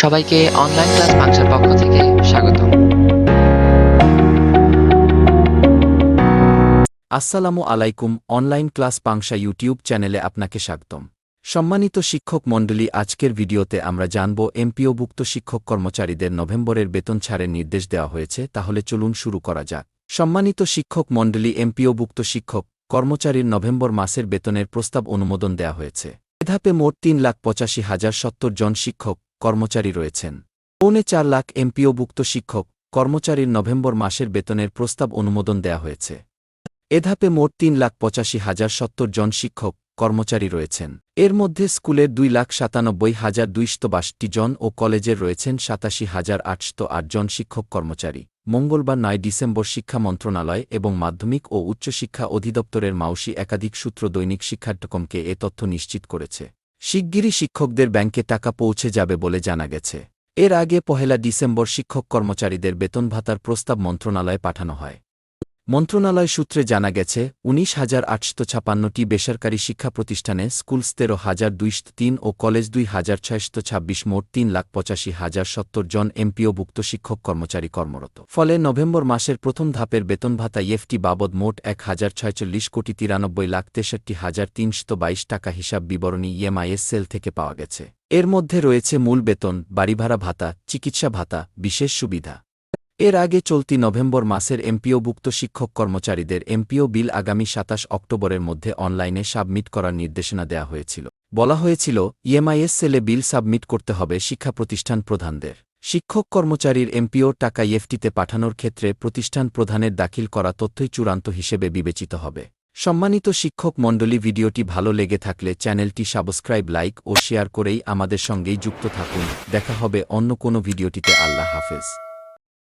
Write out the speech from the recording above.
সবাইকে online class function পক্ষ থেকে স্বাগত। আসসালামু আলাইকুম অনলাইন ক্লাস পাংশা ইউটিউব চ্যানেলে আপনাকে স্বাগতম। সম্মানিত শিক্ষক মণ্ডলী, আজকের ভিডিওতে আমরা জানব এমপিওভুক্ত শিক্ষক কর্মচারীদের নভেম্বরের বেতন ছাড়ের নির্দেশ দেওয়া হয়েছে, তাহলে চলুন শুরু করা যাক। সম্মানিত শিক্ষক মণ্ডলী, এমপিওভুক্ত শিক্ষক কর্মচারীর নভেম্বর মাসের বেতনের প্রস্তাব অনুমোদন দেওয়া হয়েছে। এ ধাপে মোট তিন লাখ পঁচাশি হাজার সত্তর জন শিক্ষক কর্মচারী রয়েছেন। পৌনে চার লাখ এমপিওভুক্ত শিক্ষক কর্মচারীর নভেম্বর মাসের বেতনের প্রস্তাব অনুমোদন দেয়া হয়েছে। এ ধাপে মোট তিন লাখ পঁচাশি হাজার সত্তর জন শিক্ষক কর্মচারী রয়েছেন। এর মধ্যে স্কুলের দুই লাখ সাতানব্বই হাজার দুইশত বাষট্টি জন ও কলেজের রয়েছেন সাতাশি হাজার আটশত আট জন শিক্ষক কর্মচারী। মঙ্গলবার নয় ডিসেম্বর শিক্ষা মন্ত্রণালয় এবং মাধ্যমিক ও উচ্চশিক্ষা অধিদপ্তরের মাউসি একাধিক সূত্র দৈনিক শিক্ষাট্টকমকে এ তথ্য নিশ্চিত করেছে। শিগগিরই শিক্ষকদের ব্যাংকে টাকা পৌঁছে যাবে বলে জানা গেছে। এর আগে পহেলা ডিসেম্বর শিক্ষক কর্মচারীদের বেতন ভাতার প্রস্তাব মন্ত্রণালয়ে পাঠানো হয়। মন্ত্রণালয় সূত্রে জানা গেছে, উনিশ হাজার আটশত ছাপান্নটি বেসরকারি শিক্ষা প্রতিষ্ঠানে স্কুলস তেরো হাজার দুইশত তিন ও কলেজ দুই হাজার ছয়শত ছাব্বিশ মোট তিন লাখ পঁচাশি হাজার সত্তর জন এমপিওভুক্ত শিক্ষক কর্মচারী কর্মরত। ফলে নভেম্বর মাসের প্রথম ধাপের বেতন ভাতা ইএফটি বাবদ মোট এক হাজার ছয়চল্লিশ কোটি তিরানব্বই লাখ তেষট্টি হাজার তিনশত বাইশ টাকা হিসাব বিবরণী ইএমআইএস সেল থেকে পাওয়া গেছে। এর মধ্যে রয়েছে মূল বেতন, বাড়িভাড়া ভাতা, চিকিৎসা ভাতা, বিশেষ সুবিধা। এর আগে চলতি নভেম্বর মাসের এমপিওভুক্ত শিক্ষক কর্মচারীদের এমপিও বিল আগামী সাতাশ অক্টোবরের মধ্যে অনলাইনে সাবমিট করার নির্দেশনা দেওয়া হয়েছিল। বলা হয়েছিল, ইএমআইএস সেলে বিল সাবমিট করতে হবে শিক্ষা প্রতিষ্ঠান প্রধানদের। শিক্ষক কর্মচারীর এমপিও টাকা ইএফটিতে পাঠানোর ক্ষেত্রে প্রতিষ্ঠান প্রধানের দাখিল করা তথ্যই চূড়ান্ত হিসেবে বিবেচিত হবে। সম্মানিত শিক্ষক মণ্ডলী, ভিডিওটি ভালো লেগে থাকলে চ্যানেলটি সাবস্ক্রাইব, লাইক ও শেয়ার করেই আমাদের সঙ্গেই যুক্ত থাকুন। দেখা হবে অন্য কোনো ভিডিওটিতে। আল্লাহ হাফেজ।